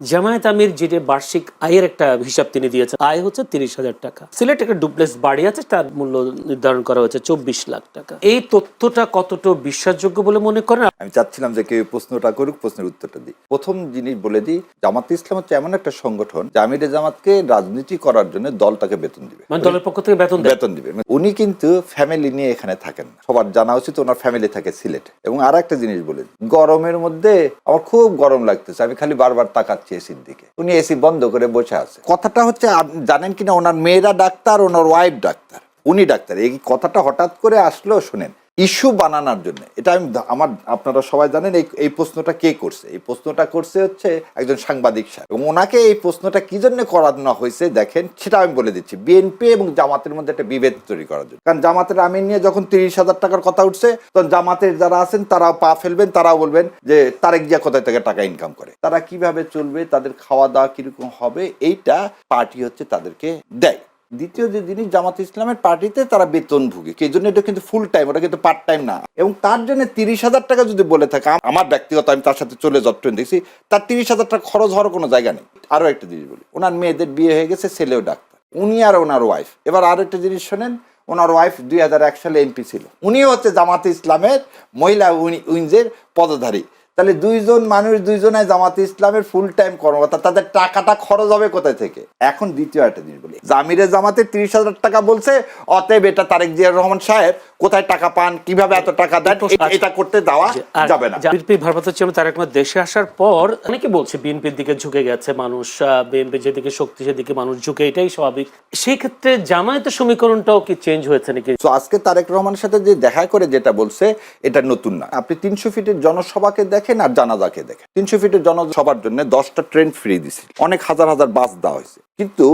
জামায়াত আমির যেটা বার্ষিক আয়ের একটা হিসাব তিনি দিয়েছেন। আয় হচ্ছে তিরিশ হাজার টাকা। সিলেট একটা ডুপ্লেক্স বাড়ি আছে তার মূল্য নির্ধারণ করা হয়েছে চব্বিশ লাখ টাকা। এই তথ্যটা কতটা বিশ্বাসযোগ্য বলে মনে করেন? আমি চাচ্ছিলাম যে কেউ প্রশ্নটা করুক প্রশ্নের উত্তরটা দিই প্রথম জিনিস বলে দিই জামাত ইসলাম হচ্ছে এমন একটা সংগঠন জামিরে জামাতকে রাজনীতি করার জন্য দল তাকে বেতন দিবে। মানে দলের পক্ষ থেকে বেতন বেতন দিবে। উনি কিন্তু ফ্যামিলি নিয়ে এখানে থাকেন সবার জানা উচিত ওনার ফ্যামিলি থাকে সিলেট। এবং আর একটা জিনিস বলে গরমের মধ্যে আমার খুব গরম লাগতেছে আমি খালি বারবার তাকাচ্ছি। এসির দিকে। উনি এসি বন্ধ করে বসে আছে। কথাটা হচ্ছে জানেন কিনা, ওনার মেয়েরা ডাক্তার, ওনার ওয়াইফ ডাক্তার। উনি ডাক্তার। এই কথাটা হঠাৎ করে আসলো, শুনেন। ইস্যু বানানোর জন্য। এটা আমি আমার, আপনারা সবাই জানেন এই এই প্রশ্নটা কে করছে? এই প্রশ্নটা করছে হচ্ছে একজন সাংবাদিক সাহেব। এবং ওনাকে এই প্রশ্নটা কি জন্য করানো হয়েছে দেখেন, সেটা আমি বলে দিচ্ছি। বিএনপি এবং জামাতের মধ্যে একটা বিভেদ তৈরি করার জন্য। কারণ জামাতের আমিন নিয়ে যখন তিরিশ হাজার টাকার কথা উঠছে, তখন জামাতের যারা আছেন, তারাও পা ফেলবেন, তারাও বলবেন যে তারেক জিয়া কোথায় থেকে টাকা ইনকাম করে। তারা কীভাবে চলবে, তাদের খাওয়া দাওয়া কীরকম হবে, এইটা পার্টি হচ্ছে তাদেরকে দেয়। দ্বিতীয় যে জিনিস, জামাত ইসলামের পার্টিতে তারা বেতন ভুগে এই জন্য? এটা কিন্তু ফুল টাইম ওটা কিন্তু পার্ট টাইম না। এবং তার জন্য তিরিশ হাজার টাকা যদি বলে থাকে আমার ব্যক্তিগত, আমি তার সাথে চলে যতটুকু দেখছি, তার তিরিশ হাজার টাকা খরচ হওয়ার কোনো জায়গা নেই। আরও একটা জিনিস বলি, ওনার মেয়েদের বিয়ে হয়ে গেছে, ছেলেও ডাক্তার। উনি আর ওনার ওয়াইফ এবার আরও একটা জিনিস শোনেন, ওনার ওয়াইফ দুই হাজার এক সালে এমপি ছিল। উনিও হচ্ছে জামাতে ইসলামের মহিলা উইংসের পদধারী। তাহলে দুইজন মানুষ দুইজনে জামাত ইসলামের ফুল টাইম কর্মকর্তা, তাদের টাকাটা খরচ হবে কোথায় থেকে? এখন দ্বিতীয় একটা জিনিস বলি। জামিরে জামাতে তিরিশ হাজার টাকা বলছে, অতএব এটা তারেক জিয়া রহমান সাহেব কোথায় টাকা পান কীভাবে এত টাকা দেন এটা করতে দেওয়া যাবে না। বিএনপি ভারপ্রাপ্ত চেয়ারম্যান তারেক রহমান দেশে আসার পর অনেকে বলছে বিএনপির দিকে ঝুঁকে গেছে মানুষ বিএনপি যেদিকে শক্তি সেদিকে মানুষ ঝুঁকে এটাই স্বাভাবিক। সেই ক্ষেত্রে জামায়াতের সমীকরণটাও কি চেঞ্জ হয়েছে নাকি? তো আজকে তারেক রহমানের সাথে যে দেখা করে যেটা বলছে এটা নতুন না। আপনি তিনশো ফিটের জনসভাকে দেখেন আর জানাজাকে দেখেন। তিনশো ফিটের জনসভার জন্য দশটা ট্রেন ফ্রি দিছে। অনেক হাজার হাজার বাস দেওয়া হয়েছে। কিন্তু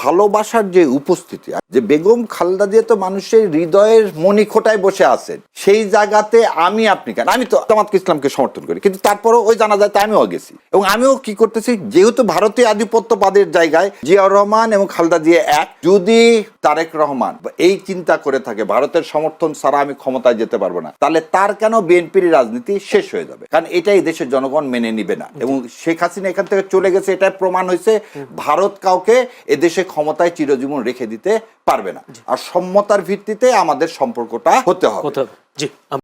ভালোবাসার যে উপস্থিতি যে বেগম খালদা দিয়ে তো মানুষের হৃদয়ের মণিখোটায় বসে আছেন, সেই জায়গাতে আমি আপনি কেন? আমি তো জামাত ইসলামকে সমর্থন করি, কিন্তু তারপরও ওই জানাজাতে আমিও গেছি। এবং আমিও কি করতেছি, যেহেতু ভারতীয় আধিপত্যবাদের জায়গায় জিয়াউর রহমান এবং খালদা জিয়া এক, যদি তারেক রহমান এই চিন্তা করে থাকে, ভারতের সমর্থন ছাড়া আমি ক্ষমতায় যেতে পারব না, তাহলে তার কেন বিএনপির রাজনীতি শেষ হয়ে যাবে? কারণ এটাই দেশের জনগণ মেনে নিবে না। এবং শেখ হাসিনা এখান থেকে চলে গেছে, এটাই প্রমাণ হয়েছে, ভারত কাউকে এদেশে ক্ষমতায় চিরজীবন রেখে দিতে পারবে না। আর সম্মতার ভিত্তিতে আমাদের সম্পর্কটা হতে হবে। জি